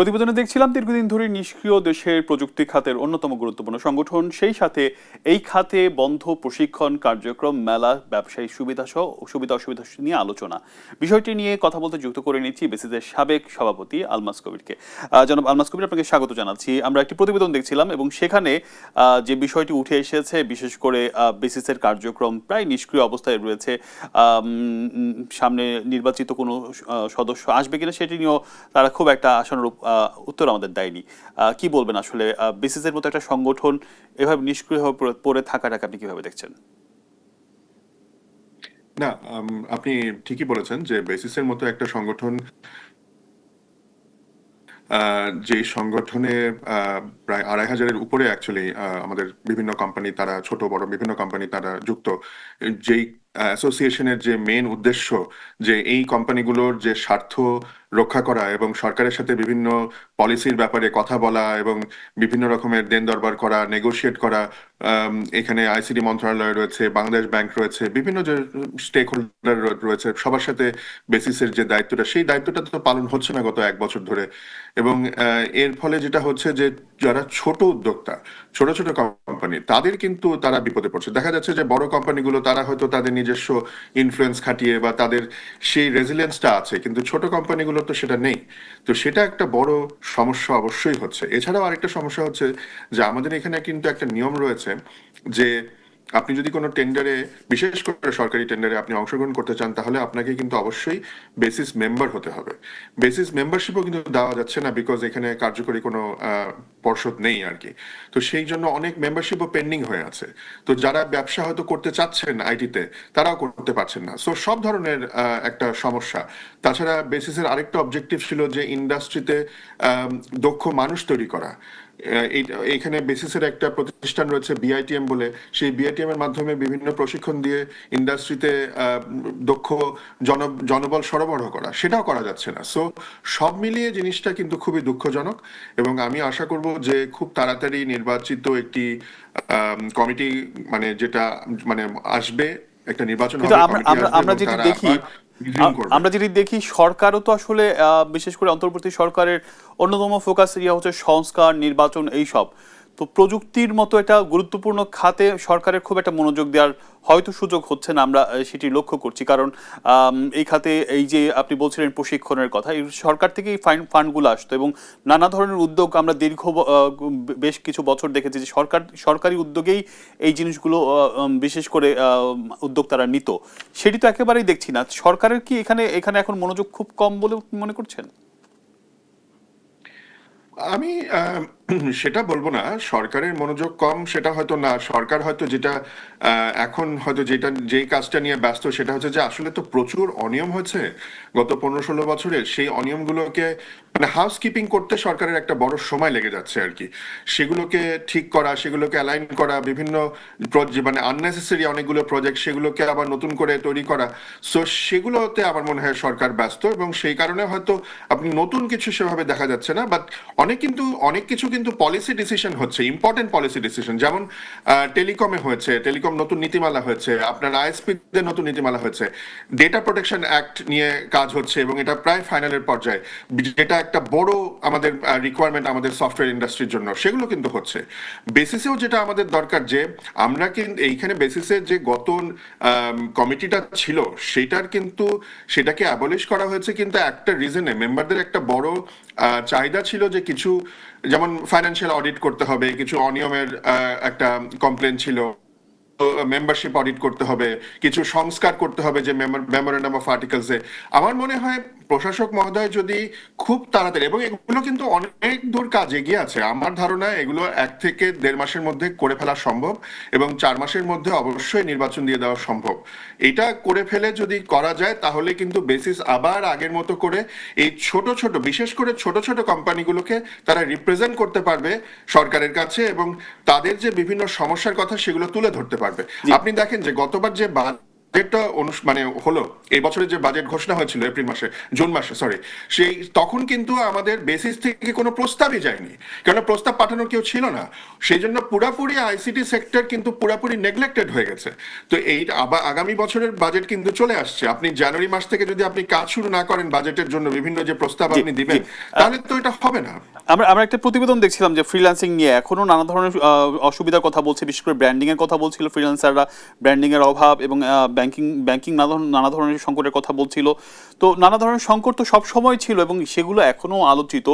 প্রতিবেদনে দেখছিলাম দীর্ঘদিন ধরে নিষ্ক্রিয় দেশের প্রযুক্তি খাতের অন্যতম গুরুত্বপূর্ণ সংগঠন। সেই সাথে এই খাতে বন্ধ প্রশিক্ষণ কার্যক্রম, মেলা, ব্যবসায়ী সুবিধা সহ সুবিধা অসুবিধা নিয়ে আলোচনা। বিষয়টি নিয়ে কথা বলতে যুক্ত করে নিচ্ছি বেসিসের সাবেক সভাপতি আলমাস কবিরকে। জনাব আলমাস কবির, আপনাকে স্বাগত জানাচ্ছি। আমরা একটি প্রতিবেদন দেখছিলাম এবং সেখানে যে বিষয়টি উঠে এসেছে, বিশেষ করে বেসিসের কার্যক্রম প্রায় নিষ্ক্রিয় অবস্থায় রয়েছে সামনে নির্বাচিত কোনো সদস্য আসবে কিনা সেটি নিয়েও তারা খুব একটা আশানুরূপ উত্তর আমাদের দেয়নি। কি বলবেন আসলে? বিসিসের মতো একটা সংগঠন এভাবে নিষ্ক্রিয় পড়ে- থাকাটাকে আপনি কীভাবে দেখছেন? না আপনি ঠিকই বলেছেন যে বেসিসের মতো একটা সংগঠন যে সংগঠনে প্রায় আড়াই হাজারের উপরে অ্যাকচুয়ালি আমাদের বিভিন্ন কোম্পানি তারা, ছোট, বড় বিভিন্ন কোম্পানি তারা যুক্ত। যেই অ্যাসোসিয়েশনের যে মেন উদ্দেশ্য, যে এই কোম্পানিগুলোর যে স্বার্থ রক্ষা করা এবং সরকারের সাথে বিভিন্ন পলিসির ব্যাপারে কথা বলা এবং বিভিন্ন রকমের দেন দরবার করা নেগোশিয়েট করা এখানে আইসিডি মন্ত্রণালয় রয়েছে, বাংলাদেশ ব্যাংক রয়েছে, বিভিন্ন যে স্টেক হোল্ডার রয়েছে, সবার সাথে বেসিসের যে দায়িত্বটা, সেই দায়িত্বটা তো পালন হচ্ছে না গত এক বছর ধরে। এবং এর ফলে যেটা হচ্ছে যে যারা ছোট উদ্যোক্তা, ছোট ছোট কোম্পানি তাদের কিন্তু তারা বিপদে পড়ছে। দেখা যাচ্ছে যে বড় কোম্পানিগুলো তারা হয়তো তাদের নিজস্ব ইনফ্লুয়েন্স খাটিয়ে বা তাদের সেই রেজিলিয়েন্সটা আছে, কিন্তু ছোট কোম্পানিগুলো তো সেটা নেই। তো সেটা একটা বড় সমস্যা অবশ্যই হচ্ছে। এছাড়াও আরেকটা সমস্যা হচ্ছে যে আমাদের এখানে কিন্তু একটা নিয়ম রয়েছে যে আপনি যদি কোনো টেন্ডারে বিশেষ করে সরকারি টেন্ডারে আপনি অংশগ্রহণ করতে চান, তাহলে আপনাকে কিন্তু অবশ্যই বেসিস মেম্বার হতে হবে। বেসিস মেম্বারশিপও কিন্তু দেওয়া যাচ্ছে না বিকজ এখানে কার্যকরী কোনো পর্ষদ নেই আর কি তো সেই জন্য অনেক মেম্বারশিপও পেন্ডিং হয়ে আছে। তো যারা ব্যবসা হয়তো করতে চাচ্ছেন আইটিতে, তারাও করতে পারছেন না। সো সব ধরনের একটা সমস্যা। তাছাড়া বেসিসের আরেকটা অবজেক্টিভ ছিল যে ইন্ডাস্ট্রিতে দক্ষ মানুষ তৈরি করা। এখানে বেসিসের একটা প্রতিষ্ঠান রয়েছে বিআইটিএম বলে। সেই বিআইটিএম এর মাধ্যমে বিভিন্ন প্রশিক্ষণ দিয়ে ইন্ডাস্ট্রিতে দক্ষ জন, জনবল সরবরাহ করা। সেটাও করা যাচ্ছে না। সো সব মিলিয়ে জিনিসটা কিন্তু খুবই দুঃখজনক এবং আমি আশা করব যে খুব তাড়াতাড়ি নির্বাচিত একটি কমিটি মানে যেটা মানে আসবে একটা নির্বাচন কিন্তু আমরা আমরা যেটি দেখি। আমরা যেটি দেখি সরকারও তো আসলে আহ, বিশেষ করে অন্তর্বর্তী সরকারের অন্যতম ফোকাস এরিয়া হচ্ছে সংস্কার নির্বাচন এই সব তো প্রযুক্তির মতো একটা গুরুত্বপূর্ণ খাতে সরকারের খুব একটা মনোযোগ দেওয়ার হয়তো সুযোগ হচ্ছে না, আমরা সেটি লক্ষ্য করছি। কারণ এই খাতে এই যে আপনি বলছিলেন প্রশিক্ষণের কথা, এই সরকার থেকেই ফাইন, ফান্ডগুলো আসতো এবং নানা ধরনের উদ্যোগ আমরা দীর্ঘ বেশ কিছু বছর দেখেছি যে সরকার, সরকারি উদ্যোগেই এই জিনিসগুলো বিশেষ করে উদ্যোগ তারা নিত। সেটি তো একেবারেই দেখছি না। সরকারের কি এখানে এখানে এখন মনোযোগ খুব কম বলে মনে করছেন? আমি সেটা বলব না, সরকারের মনোযোগ কম, সেটা হয়তো না, সরকার হয়তো যেটা এখন হয়তো যেটা, যেই কাজটা নিয়ে ব্যস্ত সেটা হচ্ছে যে আসলে তো প্রচুর অনিয়ম হয়েছে গত পনেরো ষোলো বছরে সেই অনিয়মগুলোকে মানে হাউস কিপিং করতে সরকারের একটা বড় সময় লেগে যাচ্ছে আর কি। সেগুলোকে ঠিক করা, সেগুলোকে অ্যালাইন করা, বিভিন্ন মানে আননেসেসারি অনেকগুলো প্রজেক্ট সেগুলোকে আবার নতুন করে তৈরি করা। সো সেগুলোতে আমার মনে হয় সরকার ব্যস্ত এবং সেই কারণে হয়তো আপনি নতুন কিছু সেভাবে দেখা যাচ্ছে না বাট অনেক কিন্তু, অনেক কিছু কিন্তু পলিসি ডিসিশন হচ্ছে ইম্পর্টেন্ট পলিসি ডিসিশন যেমন টেলিকমে হয়েছে টেলিকম নতুন নীতিমালা হয়েছে, আপনার আইএসপি দের নতুন নীতিমালা হয়েছে। ডেটা প্রোটেকশন অ্যাক্ট নিয়ে কাজ হচ্ছে এবং এটা প্রায় ফাইনালের পর্যায়ে। যেটা একটা বড় আমাদের রিকোয়ারমেন্ট আমাদের সফটওয়্যার ইন্ডাস্ট্রির জন্য, সেগুলো কিন্তু হচ্ছে। বেসিসেও যেটা আমাদের দরকার যে, আমরা কিন্তু এইখানে বেসিসে যে গত কমিটিটা ছিল, সেটার কিন্তু, সেটাকে অ্যাবলিশ করা হয়েছে, কিন্তু একটা রিজনে মেম্বারদের একটা বড় চাহিদা ছিল যে কিছু যেমন ফাইন্যান্সিয়াল অডিট করতে হবে, কিছু অনিয়মের একটা কমপ্লেন ছিল। মেম্বারশিপ অডিট করতে হবে, কিছু সংস্কার করতে হবে যে মেমোরেন্ডাম অফ আর্টিকেলসে আমার মনে হয় প্রশাসক মহোদয় যদি খুব তাড়াতাড়ি এবং এগুলো কিন্তু অনেক দূর কাজ এগিয়ে আছে আমার ধারণা এগুলো এক থেকে দেড় মাসের মধ্যে করে ফেলা সম্ভব এবং চার মাসের মধ্যে অবশ্যই নির্বাচন দিয়ে দেওয়া সম্ভব। এটা করে ফেলে যদি করা যায় তাহলে কিন্তু বেসিস আবার আগের মতো করে এই ছোট ছোট বিশেষ করে ছোট ছোট কোম্পানিগুলোকে তারা রিপ্রেজেন্ট করতে পারবে সরকারের কাছে এবং তাদের যে বিভিন্ন সমস্যার কথা সেগুলো তুলে ধরতে পারবে। আপনি দেখেন যে গতবার যে বাজেটটা মানে হলো এই বছরের যে বাজেট ঘোষণা হয়েছিল এপ্রিল মাসে জুন মাসে সরি সেই তখন কিন্তু আমাদের বেসিস থেকে কোনো প্রস্তাবই যায়নি। কেন প্রস্তাব পাঠানোর কেউ ছিল না। সেই জন্য পুরাপুরি আইসিটি সেক্টর কিন্তু পুরাপুরি নেগলেক্টেড হয়ে গেছে। তো এই আবার আগামী বছরের বাজেট কিন্তু চলে আসছে। আপনি জানুয়ারি মাস থেকে যদি আপনি কাজ শুরু না করেন বাজেটের জন্য বিভিন্ন যে প্রস্তাব আপনি দিবেন। তাহলে তো এটা হবে না। আমরা আমরা একটা প্রতিবেদন দেখছিলাম যে ফ্রিল্যান্সিং নিয়ে এখনও নানা ধরনের অসুবিধার কথা বলছে বিশেষ করে ব্র্যান্ডিং এর কথা বলছিল ফ্রিল্যান্সাররা ব্র্যান্ডিং এর অভাব এবং ব্যাংকিং ব্যাংকিং নানা ধরনের- সংকটের কথা বলছিল। তো নানা ধরনের সংকট তো সব সময় ছিল এবং সেগুলো এখনও আলোচিত।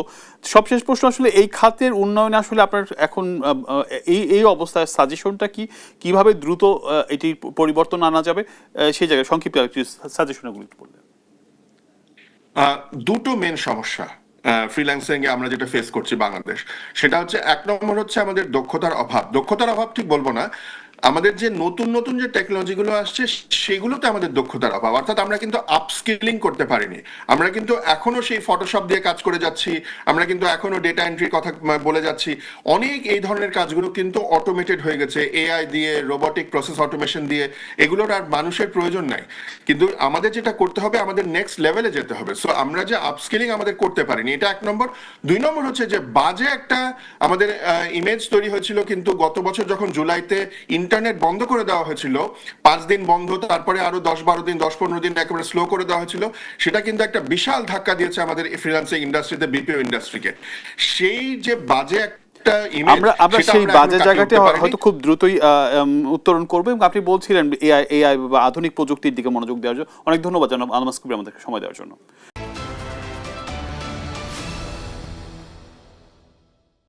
সবশেষ প্রশ্ন আসলে এই খাতের উন্নয়নে আসলে আপনার এখন এই এই অবস্থায় সাজেশনটা কি? কীভাবে দ্রুত এটির পরিবর্তন আনা যাবে? সেই জায়গায় সংক্ষিপ্ত সাজেশনগুলো একটু বলবেন। দুটো মেন সমস্যা ফ্রিল্যান্সিং এ আমরা যেটা ফেস করছি বাংলাদেশ। সেটা হচ্ছে, এক নম্বর হচ্ছে আমাদের দক্ষতার অভাব। দক্ষতার অভাব ঠিক বলব না। আমাদের যে নতুন নতুন যে টেকনোলজিগুলো আসছে, সেগুলোতে আমাদের দক্ষতার অভাব। অর্থাৎ আমরা কিন্তু আপস্কিলিং করতে পারিনি। আমরা কিন্তু এখনও সেই ফটোশপ দিয়ে কাজ করে যাচ্ছি। আমরা কিন্তু এখনও ডেটা এন্ট্রির কথা বলে যাচ্ছি। অনেক এই ধরনের কাজগুলো কিন্তু অটোমেটেড হয়ে গেছে। এআই দিয়ে রোবটিক প্রসেস অটোমেশন দিয়ে, এগুলোর আর মানুষের প্রয়োজন নাই। কিন্তু আমাদের যেটা করতে হবে, আমাদের নেক্সট লেভেলে যেতে হবে। সো আমরা যে আপস্কিলিং আমাদের করতে পারিনি, এটা এক নম্বর। দুই নম্বর হচ্ছে যে, বাজে একটা আমাদের ইমেজ তৈরি হয়েছিল কিন্তু গত বছর যখন জুলাইতে ইন্টারনেট বন্ধ করে দেওয়া হয়েছিল। পাঁচ দিন বন্ধ তারপরে আরও দশ বারো দিন দশ পনেরো দিন একেবারে স্লো করে দেওয়া হয়েছিল। সেটা কিন্তু একটা বিশাল ধাক্কা দিয়েছে আমাদের ফ্রিল্যান্সিং ইন্ডাস্ট্রিতে বিপিও ইন্ডাস্ট্রিকে সেই যে বাজে আমরা আমরা সেই বাজে জায়গাটি হয়তো খুব দ্রুতই উত্তরণ করব এবং আপনি বলছিলেন এআই এআই বা আধুনিক প্রযুক্তির দিকে মনোযোগ দেওয়ার জন্য। অনেক ধন্যবাদ জানাব আলমাস কবির আমাদেরকে সময় দেওয়ার জন্য।